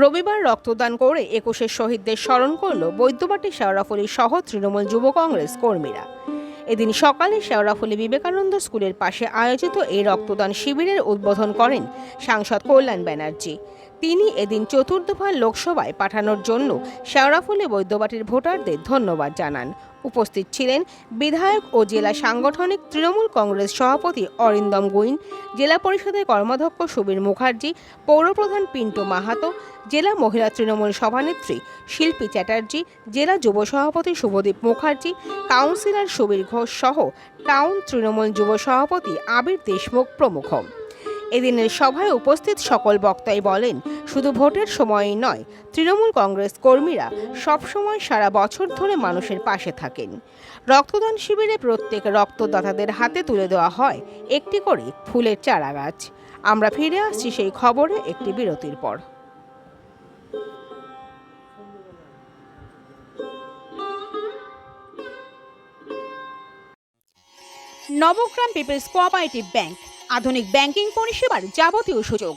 রবিবার রক্তদান করে একুশের শহীদদের স্মরণ করল বৈদ্যবাটি শেওরাফলি সহ তৃণমূল যুব কংগ্রেস কর্মীরা। এদিন সকালে শেওরাফলি বিবেকানন্দ স্কুলের পাশে আয়োজিত এই রক্তদান শিবিরের উদ্বোধন করেন সাংসদ কল্যাণ ব্যানার্জি। তিনি এদিন চতুর্দফার লোকসভায় পাঠানোর জন্য শেওড়াফুলি বৈদ্যবাটির ভোটারদের ধন্যবাদ জানান। উপস্থিত ছিলেন বিধায়ক ও জেলা সাংগঠনিক তৃণমূল কংগ্রেস সভাপতি অরিন্দম গুইন, জেলা পরিষদের কর্মাধ্যক্ষ সুবীর মুখার্জি পৌরপ্রধান পিন্টু মাহাতো, জেলা মহিলা তৃণমূল সভানেত্রী শিল্পী চ্যাটার্জি, জেলা যুব সভাপতি শুভদীপ মুখার্জি, কাউন্সিলর সুবীর ঘোষ সহ টাউন তৃণমূল যুব সভাপতি আবির দেশমুখ প্রমুখ। এদিনের সভায় উপস্থিত সকল বক্তাই বলেন শুধু ভোটের সময়ই নয়, তৃণমূল কংগ্রেস কর্মীরা সবসময় সারা বছর ধরে মানুষের পাশে থাকেন। রক্তদান শিবিরে প্রত্যেক রক্তদাতাদের হাতে তুলে দেওয়া হয় একটি করে ফুলের চারা গাছ আমরা ফিরে আসছি সেই খবরে একটি বিরতির পর। নবগ্রাম পিপলস কোঅপারেটিভ ব্যাংক, আধুনিক ব্যাংকিং পরিষেবার যাবতীয় সুযোগ।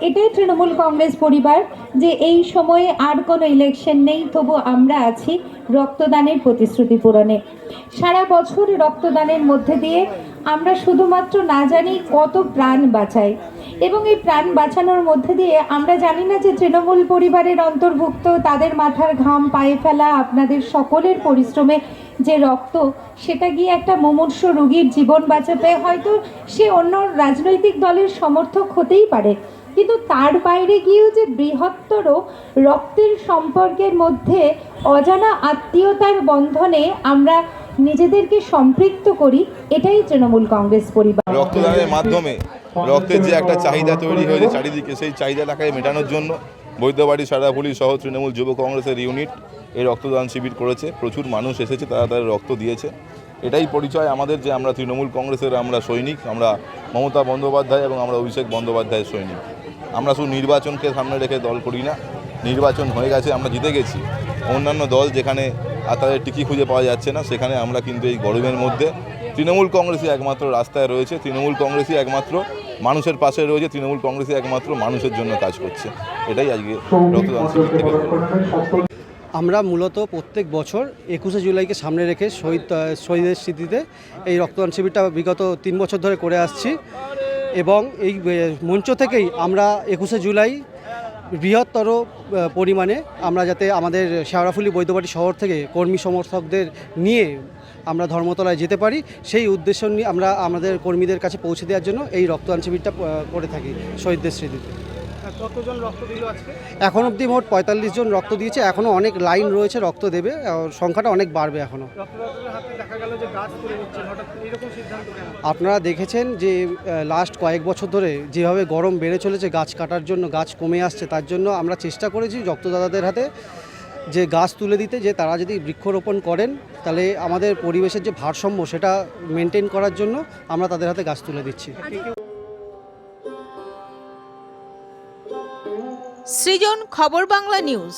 এটাই তৃণমূল কংগ্রেস পরিবার যে এই সময়ে আর কোনো ইলেকশন নেই, তবু আমরা আছি রক্তদানের প্রতিশ্রুতি পূরণে। সারা বছর রক্তদানের মধ্যে দিয়ে আমরা শুধুমাত্র না জানি কত প্রাণ বাঁচাই। এবং এই প্রাণ বাঁচানোর মধ্যে দিয়ে আমরা জানি না যে তৃণমূল পরিবারের অন্তর্ভুক্ত, তাদের মাথার ঘাম, পায়ে ফেলা, আপনাদের সকলের পরিশ্রমে যে রক্ত, সেটা গিয়ে একটা মুমূর্ষ রোগীর জীবন বাঁচাতে হয়তো সে অন্য রাজনৈতিক দলের সমর্থক হতেই পারে। কিন্তু তার বাইরে গিয়েও যে বৃহত্তর রক্তের সম্পর্কের মধ্যে অজানা আত্মীয়তার বন্ধনে আমরা নিজেদেরকে সম্পৃক্ত করি, এটাই তৃণমূল কংগ্রেস পরিবার। রক্তদানের মাধ্যমে রক্তের যে একটা চাহিদা তৈরি হয়েছে চারিদিকে, সেই চাহিদাটাকে মেটানোর জন্য বৈদ্যবাড়ি সারাপুলি সহ তৃণমূল যুব কংগ্রেসের ইউনিট এই রক্তদান শিবির করেছে। প্রচুর মানুষ এসেছে, তারা তাদের রক্ত দিয়েছে। এটাই পরিচয় আমাদের যে আমরা তৃণমূল কংগ্রেসের আমরা সৈনিক, আমরা মমতা বন্দ্যোপাধ্যায় এবং আমরা অভিষেক বন্দ্যোপাধ্যায়ের সৈনিক। আমরা শুধু নির্বাচনকে সামনে রেখে দল করি না, নির্বাচন হয়ে গেছে, আমরা জিতে গেছি। অন্যান্য দল যেখানে আর তাদের টিকি খুঁজে পাওয়া যাচ্ছে না, সেখানে আমরা কিন্তু এই গরমের মধ্যে তৃণমূল কংগ্রেসই একমাত্র রাস্তায় রয়েছে, তৃণমূল কংগ্রেসই একমাত্র মানুষের পাশে রয়েছে, তৃণমূল কংগ্রেসই একমাত্র মানুষের জন্য কাজ করছে। এটাই আজকে রক্তদান শিবির থেকে। আমরা মূলত প্রত্যেক বছর একুশে জুলাইকে সামনে রেখে শহীদ শহীদের স্মৃতিতে এই রক্তদান শিবিরটা বিগত তিন বছর ধরে করে আসছি এবং এই মঞ্চ থেকেই আমরা একুশে জুলাই বৃহত্তর পরিমাণে আমরা যাতে আমাদের শেওড়াফুলি বৈদ্যবাটি শহর থেকে কর্মী সমর্থকদের নিয়ে আমরা ধর্মতলায় যেতে পারি, সেই উদ্দেশ্য নিয়ে আমরা আমাদের কর্মীদের কাছে পৌঁছে দেওয়ার জন্য এই রক্তদান শিবিরটা করে থাকি শহীদদের স্মৃতিতে। কতজন রক্ত দিল আজকে? এখন অবধি মোট পঁয়তাল্লিশ জন রক্ত দিয়েছে। এখনও অনেক লাইন রয়েছে রক্ত দেবে। সংখ্যাটা অনেক বাড়বে এখনও আপনারা দেখেছেন যে লাস্ট কয়েক বছর ধরে যেভাবে গরম বেড়ে চলেছে গাছ কাটার জন্য গাছ কমে আসছে তার জন্য আমরা চেষ্টা করেছি রক্তদাতাদের হাতে যে গাছ তুলে দিতে যে তারা যদি বৃক্ষরোপণ করেন তাহলে আমাদের পরিবেশের যে ভারসাম্য সেটা মেনটেন করার জন্য আমরা তাদের হাতে গাছ তুলে দিচ্ছি। সৃজন খবর বাংলা নিউজ।